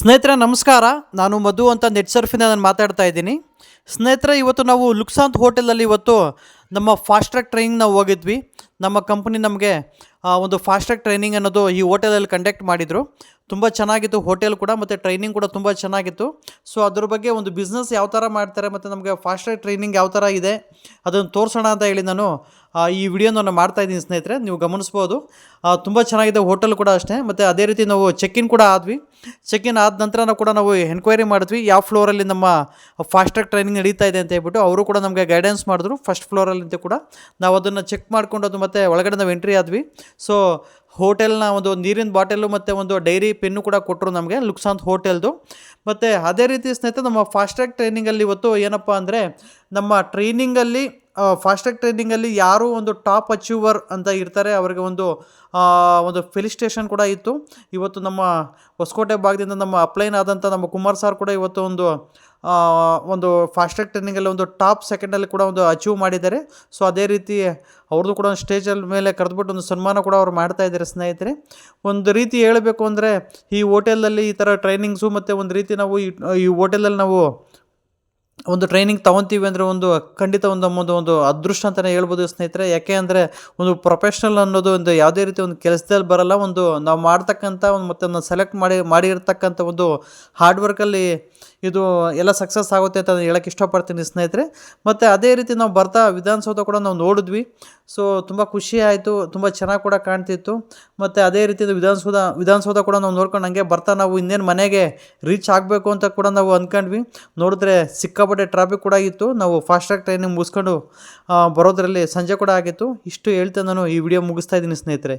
ಸ್ನೇಹಿತರೆ, ನಮಸ್ಕಾರ. ನಾನು ಮಧು ಅಂತ ನೆಟ್ ಸರ್ಫಿಂದ ನಾನು ಮಾತಾಡ್ತಾ ಇದ್ದೀನಿ. ಸ್ನೇಹಿತರೆ, ಇವತ್ತು ನಾವು ಲುಕ್ಸಾಂತ್ ಹೋಟೆಲಲ್ಲಿ ಇವತ್ತು ನಮ್ಮ ಫಾಸ್ಟ್ ಟ್ರ್ಯಾಕ್ ಟ್ರೈನಿಂಗ್ ಹೋಗಿದ್ವಿ. ನಮ್ಮ ಕಂಪ್ನಿ ನಮಗೆ ಒಂದು ಫಾಸ್ಟ್ ಟ್ರ್ಯಾಕ್ ಟ್ರೈನಿಂಗ್ ಅನ್ನೋದು ಈ ಹೋಟೆಲಲ್ಲಿ ಕಂಡಕ್ಟ್ ಮಾಡಿದರು. ತುಂಬ ಚೆನ್ನಾಗಿತ್ತು ಹೋಟೆಲ್ ಕೂಡ, ಮತ್ತು ಟ್ರೈನಿಂಗ್ ಕೂಡ ತುಂಬ ಚೆನ್ನಾಗಿತ್ತು. ಸೊ ಅದ್ರ ಬಗ್ಗೆ ಒಂದು ಬಿಸ್ನೆಸ್ ಯಾವ ಥರ ಮಾಡ್ತಾರೆ, ಮತ್ತು ನಮಗೆ ಫಾಸ್ಟ್ ಟ್ರ್ಯಾಕ್ ಟ್ರೈನಿಂಗ್ ಯಾವ ಥರ ಇದೆ, ಅದನ್ನು ತೋರಿಸೋಣ ಅಂತ ಹೇಳಿ ನಾನು ಈ ವಿಡಿಯೋನ ಮಾಡ್ತಾ ಇದ್ದೀನಿ ಸ್ನೇಹಿತರೆ, ನೀವು ಗಮನಿಸ್ಬೋದು. ತುಂಬ ಚೆನ್ನಾಗಿದೆ ಹೋಟೆಲ್ ಕೂಡ ಅಷ್ಟೇ, ಮತ್ತು ಅದೇ ರೀತಿ ನಾವು ಚೆಕ್ ಇನ್ ಕೂಡ ಆದ್ವಿ. ಚೆಕ್ ಇನ್ ಆದ ನಂತರ ನಾವು ಕೂಡ ನಾವು ಎನ್ಕ್ವೈರಿ ಮಾಡಿದ್ವಿ, ಯಾವ ಫ್ಲೋರಲ್ಲಿ ನಮ್ಮ ಫಾಸ್ಟ್ ಟ್ರ್ಯಾಕ್ ಟ್ರೈನಿಂಗ್ ನಡೀತಾ ಇದೆ ಅಂತ ಹೇಳ್ಬಿಟ್ಟು ಅವರು ಕೂಡ ನಮಗೆ ಗೈಡೆನ್ಸ್ ಮಾಡಿದ್ರು ಫಸ್ಟ್ ಫ್ಲೋರಲ್ಲಿ ಅಂತ ಕೂಡ. ನಾವು ಅದನ್ನು ಚೆಕ್ ಮಾಡ್ಕೊಂಡು ಅದು ಮತ್ತು ಒಳಗಡೆ ನಾವು ಎಂಟ್ರಿ ಆದ್ವಿ. ಸೊ ಹೋಟೆಲ್ನ ಒಂದು ನೀರಿನ ಬಾಟಲು ಮತ್ತು ಒಂದು ಡೈರಿ ಪೆನ್ನು ಕೂಡ ಕೊಟ್ಟರು ನಮಗೆ, ಲುಕ್ಸಾಂತ್ ಹೋಟೆಲ್ದು. ಮತ್ತು ಅದೇ ರೀತಿ ಸ್ನೇಹಿತರೆ, ನಮ್ಮ ಫಾಸ್ಟ್ ಟ್ರ್ಯಾಕ್ ಟ್ರೈನಿಂಗಲ್ಲಿ ಇವತ್ತು ಏನಪ್ಪ ಅಂದರೆ, ನಮ್ಮ ಟ್ರೈನಿಂಗಲ್ಲಿ ಫಾಸ್ಟ್ ಟ್ರ್ಯಾಕ್ ಟ್ರೈನಿಂಗಲ್ಲಿ ಯಾರು ಒಂದು ಟಾಪ್ ಅಚೀವರ್ ಅಂತ ಇರ್ತಾರೆ. ಅವರಿಗೆ ಒಂದು ಒಂದು ಫೆಲಿಸ್ಟೇಷನ್ ಕೂಡ ಇತ್ತು. ಇವತ್ತು ನಮ್ಮ ಹೊಸಕೋಟೆ ಭಾಗದಿಂದ ನಮ್ಮ ಅಪ್ಲೈನ್ ಆದಂಥ ನಮ್ಮ ಕುಮಾರ್ ಸರ್ ಕೂಡ ಇವತ್ತು ಒಂದು ಒಂದು ಫಾಸ್ಟ್ ಟ್ರ್ಯಾಕ್ ಟ್ರೈನಿಂಗಲ್ಲಿ ಒಂದು ಟಾಪ್ ಸೆಕೆಂಡಲ್ಲಿ ಕೂಡ ಒಂದು ಅಚೀವ್ ಮಾಡಿದ್ದಾರೆ. ಸೊ ಅದೇ ರೀತಿ ಅವ್ರದ್ದು ಕೂಡ ಒಂದು ಸ್ಟೇಜಲ್ಲಿ ಮೇಲೆ ಕರೆದುಬಿಟ್ಟು ಒಂದು ಸನ್ಮಾನ ಕೂಡ ಅವ್ರು ಮಾಡ್ತಾ ಇದ್ದಾರೆ ಸ್ನೇಹಿತರೆ. ಒಂದು ರೀತಿ ಹೇಳಬೇಕು ಅಂದರೆ ಈ ಹೋಟೆಲಲ್ಲಿ ಈ ಥರ ಟ್ರೈನಿಂಗ್ಸು ಮತ್ತು ಒಂದು ರೀತಿ ನಾವು ಈ ಹೋಟೆಲಲ್ಲಿ ನಾವು ಒಂದು ಟ್ರೈನಿಂಗ್ ತೊಗೊತೀವಿ ಅಂದರೆ ಒಂದು ಖಂಡಿತ ಒಂದು ಒಂದು ಒಂದು ಅದೃಷ್ಟ ಅಂತಲೇ ಹೇಳ್ಬೋದು ಸ್ನೇಹಿತರೆ. ಯಾಕೆ ಅಂದರೆ ಒಂದು ಪ್ರೊಫೆಷ್ನಲ್ ಅನ್ನೋದು ಒಂದು ಯಾವುದೇ ರೀತಿ ಒಂದು ಕೆಲಸದಲ್ಲಿ ಬರಲ್ಲ. ಒಂದು ನಾವು ಮಾಡ್ತಕ್ಕಂಥ ಒಂದು ಮತ್ತು ಒಂದು ಸೆಲೆಕ್ಟ್ ಮಾಡಿ, ಮಾಡಿರ್ತಕ್ಕಂಥ ಒಂದು ಹಾರ್ಡ್ ವರ್ಕಲ್ಲಿ ಇದು ಎಲ್ಲ ಸಕ್ಸಸ್ ಆಗುತ್ತೆ ಅಂತ ಹೇಳಕ್ಕೆ ಇಷ್ಟಪಡ್ತೀನಿ ಸ್ನೇಹಿತರೆ. ಮತ್ತು ಅದೇ ರೀತಿ ನಾವು ಬರ್ತಾ ವಿಧಾನಸೌಧ ಕೂಡ ನಾವು ನೋಡಿದ್ವಿ. ಸೊ ತುಂಬ ಖುಷಿ ಆಯಿತು. ತುಂಬ ಚೆನ್ನಾಗಿ ಕೂಡ ಕಾಣ್ತಿತ್ತು. ಮತ್ತು ಅದೇ ರೀತಿ ವಿಧಾನಸೌಧ ವಿಧಾನಸೌಧ ಕೂಡ ನಾವು ನೋಡ್ಕೊಂಡು ಹಂಗೆ ಬರ್ತಾ ನಾವು ಇನ್ನೇನು ಮನೆಗೆ ರೀಚ್ ಆಗಬೇಕು ಅಂತ ಕೂಡ ನಾವು ಅಂದ್ಕೊಂಡ್ವಿ ನೋಡಿದ್ರೆ ಸಿಕ್ಕಾಪಟ್ಟೆ ಟ್ರಾಫಿಕ್ ಕೂಡ ಆಗಿತ್ತು. ನಾವು ಫಾಸ್ಟ್ ಟ್ರ್ಯಾಕ್ ಟ್ರೈನಿಂಗ್ ಮುಗಿಸ್ಕೊಂಡು ಬರೋದ್ರಲ್ಲಿ ಸಂಜೆ ಕೂಡ ಆಗಿತ್ತು. ಇಷ್ಟು ಹೇಳ್ತಾ ನಾನು ಈ ವಿಡಿಯೋ ಮುಗಿಸ್ತಾ ಇದ್ದೀನಿ ಸ್ನೇಹಿತರೆ.